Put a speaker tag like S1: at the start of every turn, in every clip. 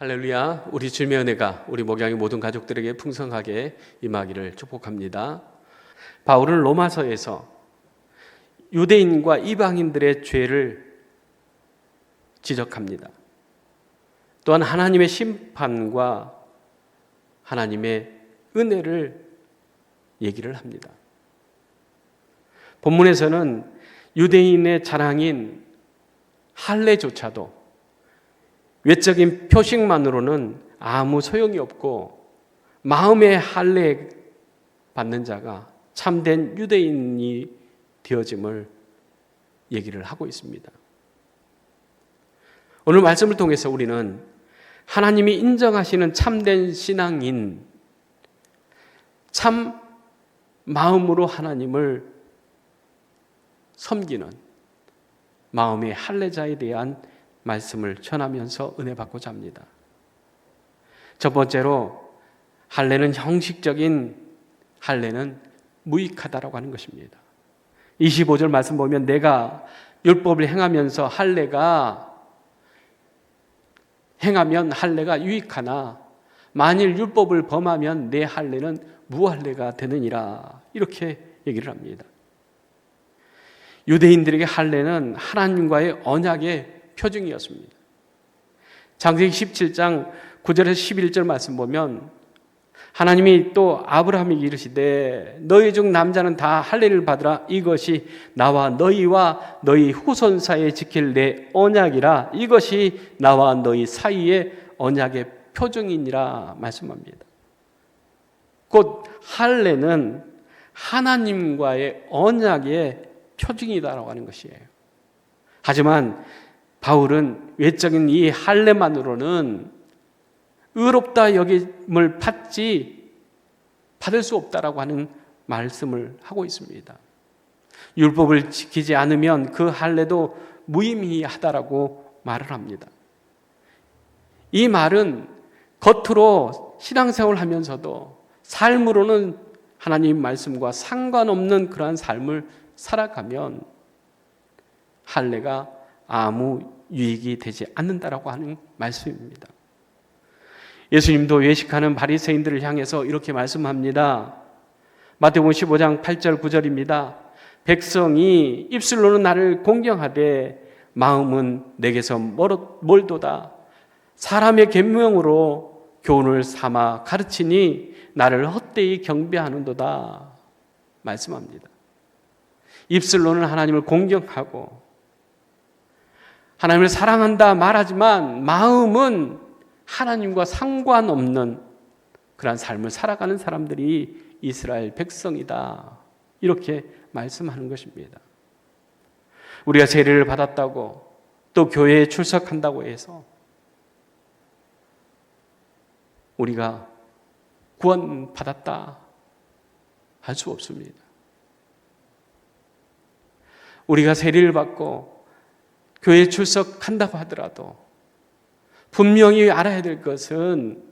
S1: 할렐루야, 우리 주님의 은혜가 우리 목양의 모든 가족들에게 풍성하게 임하기를 축복합니다. 바울은 로마서에서 유대인과 이방인들의 죄를 지적합니다. 또한 하나님의 심판과 하나님의 은혜를 얘기를 합니다. 본문에서는 유대인의 자랑인 할례조차도 외적인 표식만으로는 아무 소용이 없고 마음의 할례 받는 자가 참된 유대인이 되어짐을 얘기를 하고 있습니다. 오늘 말씀을 통해서 우리는 하나님이 인정하시는 참된 신앙인 참 마음으로 하나님을 섬기는 마음의 할례자에 대한 말씀을 전하면서 은혜 받고자 합니다. 첫 번째로 할례는 형식적인 할례는 무익하다라고 하는 것입니다. 25절 말씀 보면 내가 율법을 행하면서 할례가 행하면 할례가 유익하나 만일 율법을 범하면 내 할례는 무할례가 되느니라 이렇게 얘기를 합니다. 유대인들에게 할례는 하나님과의 언약의 표징이었습니다. 장세기 17장 9절에서 11절 말씀 보면 하나님이 또 아브라함에게 이르시되 너희 중 남자는 다 할례를 받으라 이것이 나와 너희와 너희 후손 사이에 지킬 내 언약이라 이것이 나와 너희 사이의 언약의 표징이니라 말씀합니다. 곧 할례는 하나님과의 언약의 표징이다라고 하는 것이에요. 하지만 바울은 외적인 이 할례만으로는 의롭다 여김을 받지 받을 수 없다라고 하는 말씀을 하고 있습니다. 율법을 지키지 않으면 그 할례도 무의미하다라고 말을 합니다. 이 말은 겉으로 신앙생활 하면서도 삶으로는 하나님 말씀과 상관없는 그러한 삶을 살아가면 할례가 아무 유익이 되지 않는다라고 하는 말씀입니다. 예수님도 외식하는 바리새인들을 향해서 이렇게 말씀합니다. 마태복음 15장 8절 9절입니다. 백성이 입술로는 나를 공경하되 마음은 내게서 멀도다. 사람의 계명으로 교훈을 삼아 가르치니 나를 헛되이 경배하는도다. 말씀합니다. 입술로는 하나님을 공경하고 하나님을 사랑한다 말하지만 마음은 하나님과 상관없는 그러한 삶을 살아가는 사람들이 이스라엘 백성이다. 이렇게 말씀하는 것입니다. 우리가 세례를 받았다고 또 교회에 출석한다고 해서 우리가 구원받았다 할 수 없습니다. 우리가 세례를 받고 교회에 출석한다고 하더라도 분명히 알아야 될 것은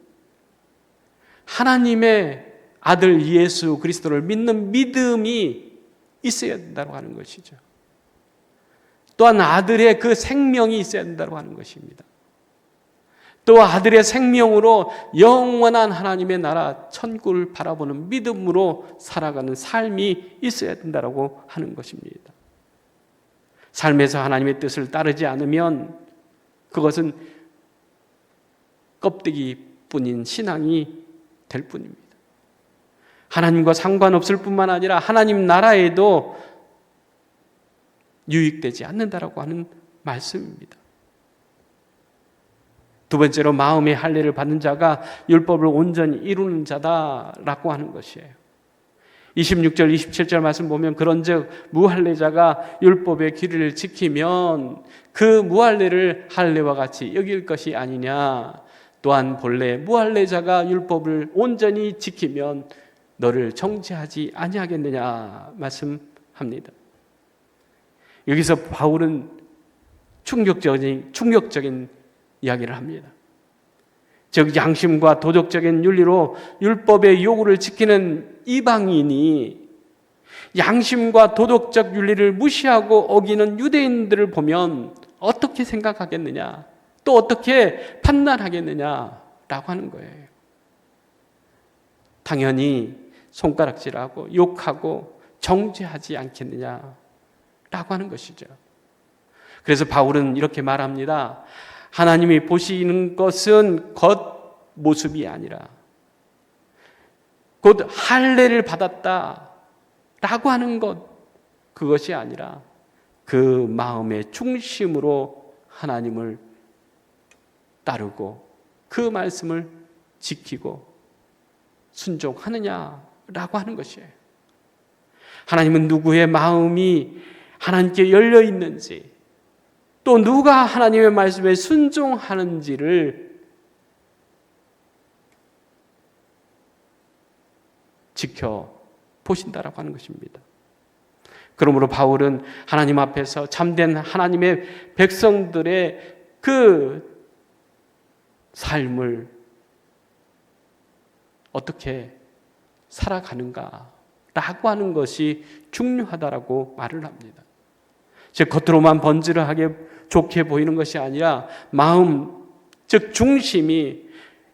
S1: 하나님의 아들 예수 그리스도를 믿는 믿음이 있어야 된다고 하는 것이죠. 또한 아들의 그 생명이 있어야 된다고 하는 것입니다. 또 아들의 생명으로 영원한 하나님의 나라 천국을 바라보는 믿음으로 살아가는 삶이 있어야 된다고 하는 것입니다. 삶에서 하나님의 뜻을 따르지 않으면 그것은 껍데기 뿐인 신앙이 될 뿐입니다. 하나님과 상관없을 뿐만 아니라 하나님 나라에도 유익되지 않는다라고 하는 말씀입니다. 두 번째로 마음의 할례를 받는 자가 율법을 온전히 이루는 자다라고 하는 것이에요. 26절 27절 말씀 보면 그런즉 무할례자가 율법의 길을 지키면 그 무할례를 할례와 같이 여길 것이 아니냐 또한 본래 무할례자가 율법을 온전히 지키면 너를 정죄하지 아니하겠느냐 말씀합니다. 여기서 바울은 충격적인 충격적인 이야기를 합니다. 즉 양심과 도덕적인 윤리로 율법의 요구를 지키는 이방인이 양심과 도덕적 윤리를 무시하고 어기는 유대인들을 보면 어떻게 생각하겠느냐? 또 어떻게 판단하겠느냐라고 하는 거예요. 당연히 손가락질하고 욕하고 정죄하지 않겠느냐라고 하는 것이죠. 그래서 바울은 이렇게 말합니다. 하나님이 보시는 것은 겉 모습이 아니라 곧 할례를 받았다라고 하는 것 그것이 아니라 그 마음의 중심으로 하나님을 따르고 그 말씀을 지키고 순종하느냐라고 하는 것이에요. 하나님은 누구의 마음이 하나님께 열려 있는지 또 누가 하나님의 말씀에 순종하는지를 지켜 보신다라고 하는 것입니다. 그러므로 바울은 하나님 앞에서 참된 하나님의 백성들의 그 삶을 어떻게 살아가는가라고 하는 것이 중요하다라고 말을 합니다. 즉 겉으로만 번지르하게 좋게 보이는 것이 아니라 마음 즉 중심이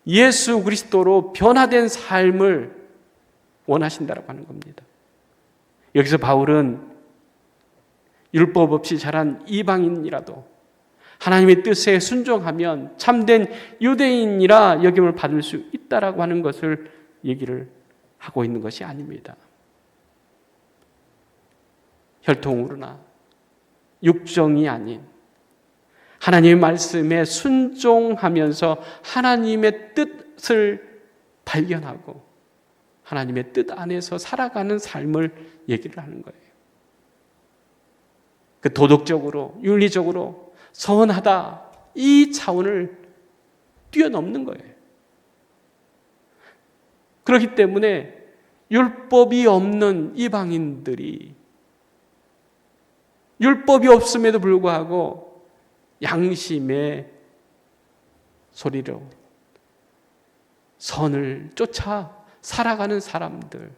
S1: 예수 그리스도로 변화된 삶을 원하신다라고 하는 겁니다. 여기서 바울은 율법 없이 자란 이방인이라도 하나님의 뜻에 순종하면 참된 유대인이라 여김을 받을 수 있다라고 하는 것을 얘기를 하고 있는 것이 아닙니다. 혈통으로나 육정이 아닌 하나님의 말씀에 순종하면서 하나님의 뜻을 발견하고 하나님의 뜻 안에서 살아가는 삶을 얘기를 하는 거예요. 그 도덕적으로, 윤리적으로 선하다 이 차원을 뛰어넘는 거예요. 그렇기 때문에 율법이 없는 이방인들이 율법이 없음에도 불구하고 양심의 소리로 선을 쫓아 살아가는 사람들,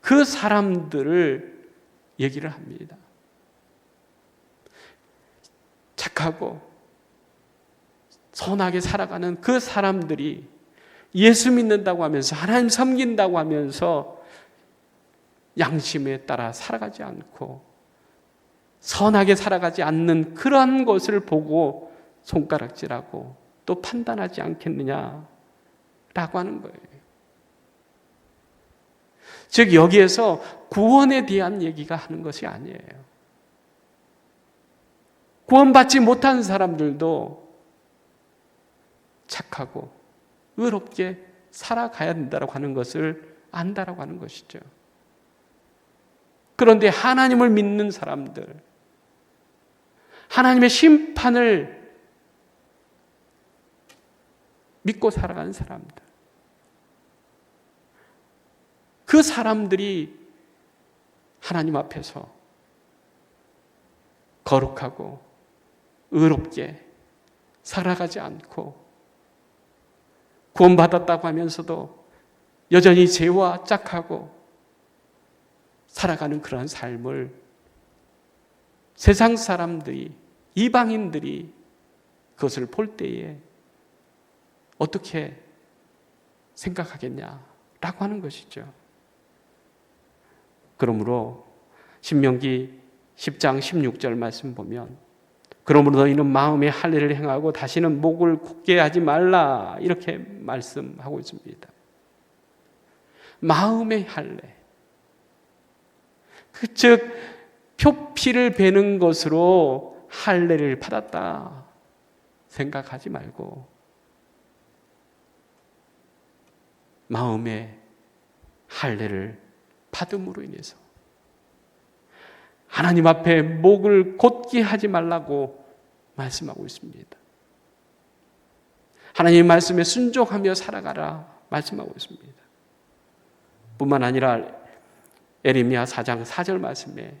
S1: 그 사람들을 얘기를 합니다. 착하고 선하게 살아가는 그 사람들이 예수 믿는다고 하면서 하나님 섬긴다고 하면서 양심에 따라 살아가지 않고 선하게 살아가지 않는 그런 것을 보고 손가락질하고 또 판단하지 않겠느냐라고 하는 거예요. 즉 여기에서 구원에 대한 얘기가 하는 것이 아니에요. 구원받지 못한 사람들도 착하고 의롭게 살아가야 된다고 하는 것을 안다라고 하는 것이죠. 그런데 하나님을 믿는 사람들, 하나님의 심판을 믿고 살아가는 사람들, 그 사람들이 하나님 앞에서 거룩하고 의롭게 살아가지 않고 구원받았다고 하면서도 여전히 죄와 짝하고 살아가는 그러한 삶을 세상 사람들이 이방인들이 그것을 볼 때에 어떻게 생각하겠냐라고 하는 것이죠. 그러므로 신명기 10장 16절 말씀 보면 그러므로 너희는 마음의 할례를 행하고 다시는 목을 굳게 하지 말라 이렇게 말씀하고 있습니다. 마음의 할례. 그즉 표피를 베는 것으로 할례를 받았다 생각하지 말고 마음의 할례를 받음으로 인해서 하나님 앞에 목을 곧게 하지 말라고 말씀하고 있습니다. 하나님 말씀에 순종하며 살아가라 말씀하고 있습니다. 뿐만 아니라 에레미야 4장 4절 말씀에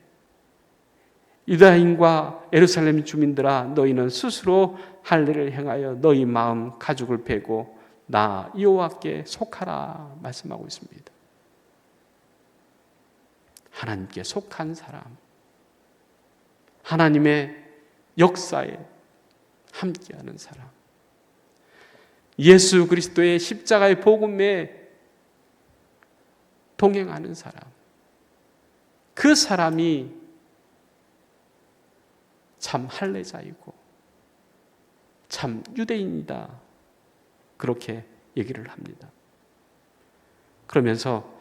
S1: 유다인과 에루살렘 주민들아 너희는 스스로 할례를 행하여 너희 마음 가죽을 베고 나 여호와께 속하라 말씀하고 있습니다. 하나님께 속한 사람 하나님의 역사에 함께하는 사람. 예수 그리스도의 십자가의 복음에 동행하는 사람. 그 사람이 참 할례자이고 참 유대인이다. 그렇게 얘기를 합니다. 그러면서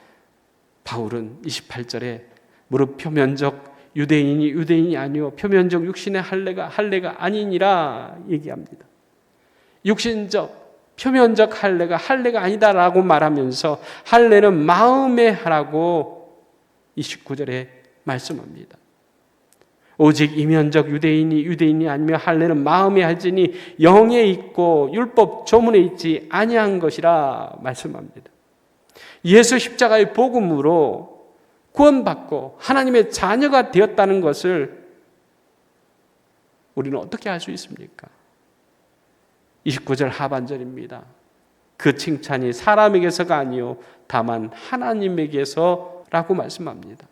S1: 바울은 28절에 무릇 표면적 유대인이 유대인이 아니요 표면적 육신의 할례가 할례가 아니니라 얘기합니다. 육신적 표면적 할례가 할례가 아니다라고 말하면서 할례는 마음에 하라고 29절에 말씀합니다. 오직 이면적 유대인이 유대인이 아니며 할례는 마음에 할지니 영에 있고 율법 조문에 있지 아니한 것이라 말씀합니다. 예수 십자가의 복음으로 구원받고 하나님의 자녀가 되었다는 것을 우리는 어떻게 알 수 있습니까? 29절 하반절입니다. 그 칭찬이 사람에게서가 아니요 다만 하나님에게서라고 말씀합니다.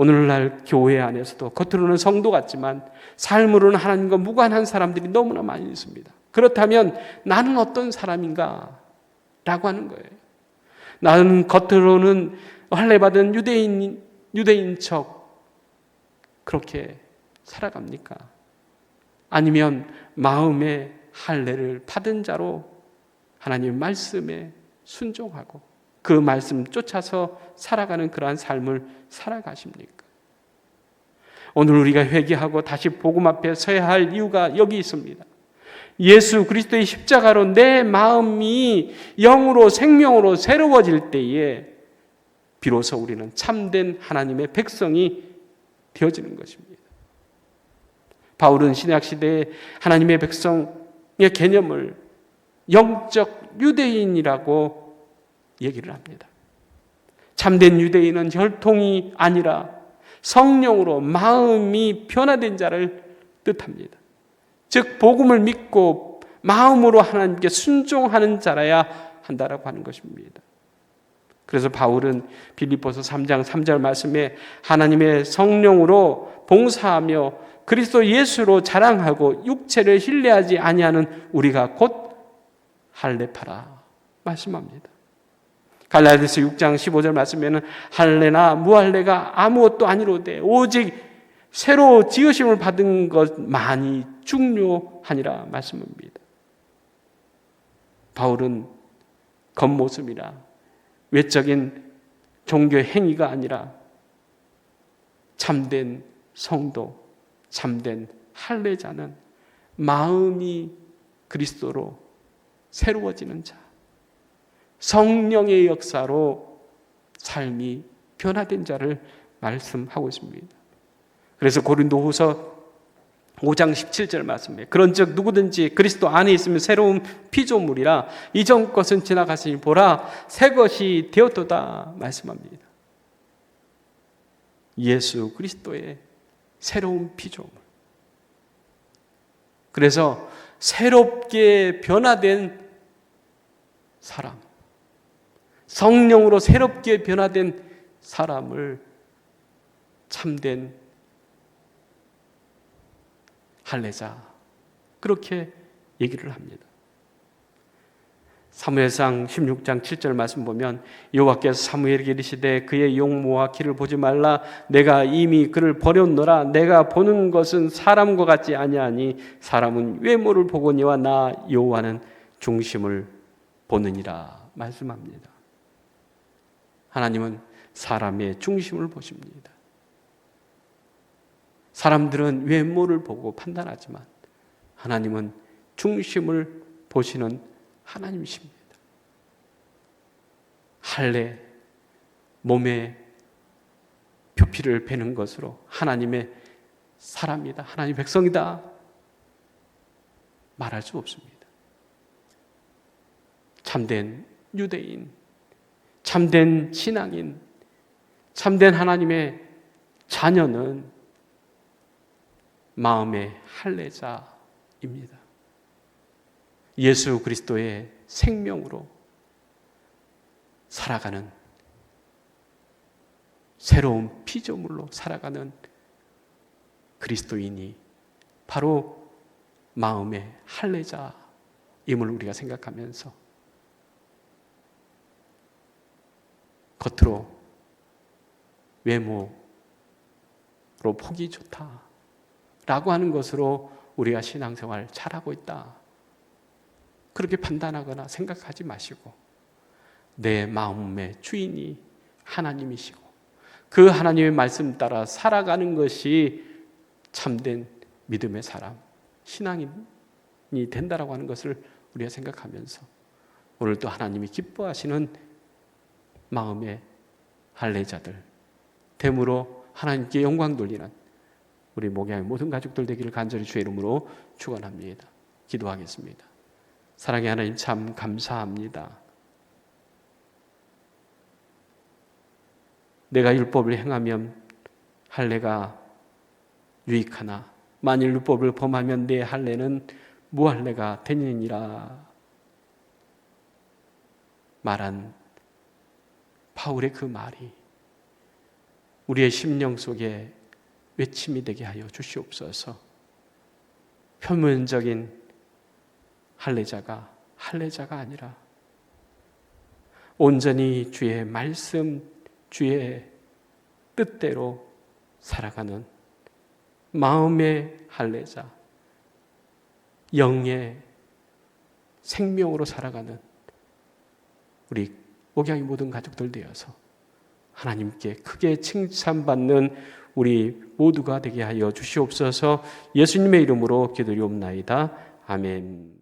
S1: 오늘날 교회 안에서도 겉으로는 성도 같지만 삶으로는 하나님과 무관한 사람들이 너무나 많이 있습니다. 그렇다면 나는 어떤 사람인가? 라고 하는 거예요. 나는 겉으로는 할례받은 유대인, 유대인 척 그렇게 살아갑니까? 아니면 마음에 할례를 받은 자로 하나님 말씀에 순종하고 그 말씀 쫓아서 살아가는 그러한 삶을 살아가십니까? 오늘 우리가 회개하고 다시 복음 앞에 서야 할 이유가 여기 있습니다. 예수 그리스도의 십자가로 내 마음이 영으로 생명으로 새로워질 때에 비로소 우리는 참된 하나님의 백성이 되어지는 것입니다. 바울은 신약 시대에 하나님의 백성의 개념을 영적 유대인이라고 얘기를 합니다. 참된 유대인은 혈통이 아니라 성령으로 마음이 변화된 자를 뜻합니다. 즉 복음을 믿고 마음으로 하나님께 순종하는 자라야 한다라고 하는 것입니다. 그래서 바울은 빌립보서 3장 3절 말씀에 하나님의 성령으로 봉사하며 그리스도 예수로 자랑하고 육체를 신뢰하지 아니하는 우리가 곧 할례파라 말씀합니다. 갈라디아서 6장 15절 말씀에는 할례나 무할례가 아무것도 아니로되 오직 새로 지으심을 받은 것만이 중요하니라 말씀합니다. 바울은 겉모습이라 외적인 종교 행위가 아니라 참된 성도, 참된 할례자는 마음이 그리스도로 새로워지는 자, 성령의 역사로 삶이 변화된 자를 말씀하고 있습니다. 그래서 고린도후서 5장 17절 말씀에 그런즉 누구든지 그리스도 안에 있으면 새로운 피조물이라 이전 것은 지나갔으니 보라 새 것이 되었도다 말씀합니다. 예수 그리스도의 새로운 피조물. 그래서 새롭게 변화된 사람, 성령으로 새롭게 변화된 사람을 참된 할례자 그렇게 얘기를 합니다. 사무엘상 16장 7절 말씀 보면 여호와께서 사무엘에게 이르시되 그의 용모와 길을 보지 말라 내가 이미 그를 버렸노라 내가 보는 것은 사람과 같지 아니하니 사람은 외모를 보거니와 나 여호와는 중심을 보느니라 말씀합니다. 하나님은 사람의 중심을 보십니다. 사람들은 외모를 보고 판단하지만 하나님은 중심을 보시는 하나님이십니다. 할례 몸에 표피를 베는 것으로 하나님의 사람이다. 하나님 백성이다. 말할 수 없습니다. 참된 유대인, 참된 신앙인, 참된 하나님의 자녀는 마음의 할례자입니다. 예수 그리스도의 생명으로 살아가는 새로운 피조물로 살아가는 그리스도인이 바로 마음의 할례자임을 우리가 생각하면서 겉으로 외모로 폭이 좋다 라고 하는 것으로 우리가 신앙생활 잘하고 있다. 그렇게 판단하거나 생각하지 마시고 내 마음의 주인이 하나님이시고 그 하나님의 말씀 따라 살아가는 것이 참된 믿음의 사람, 신앙인이 된다라고 하는 것을 우리가 생각하면서 오늘도 하나님이 기뻐하시는 마음의 할례자들 됨으로 하나님께 영광 돌리는 우리 목양의 모든 가족들 되기를 간절히 주의 이름으로 축원합니다. 기도하겠습니다. 사랑의 하나님 참 감사합니다. 내가 율법을 행하면 할례가 유익하나 만일 율법을 범하면 내 할례는 무할례가 되느니라 말한 바울의 그 말이 우리의 심령 속에 외침이 되게 하여 주시옵소서. 표면적인 할례자가 할례자가 아니라 온전히 주의 말씀, 주의 뜻대로 살아가는 마음의 할례자, 영의 생명으로 살아가는 우리 목양의 모든 가족들 되어서 하나님께 크게 칭찬받는 우리 모두가 되게 하여 주시옵소서 예수님의 이름으로 기도리옵나이다. 아멘.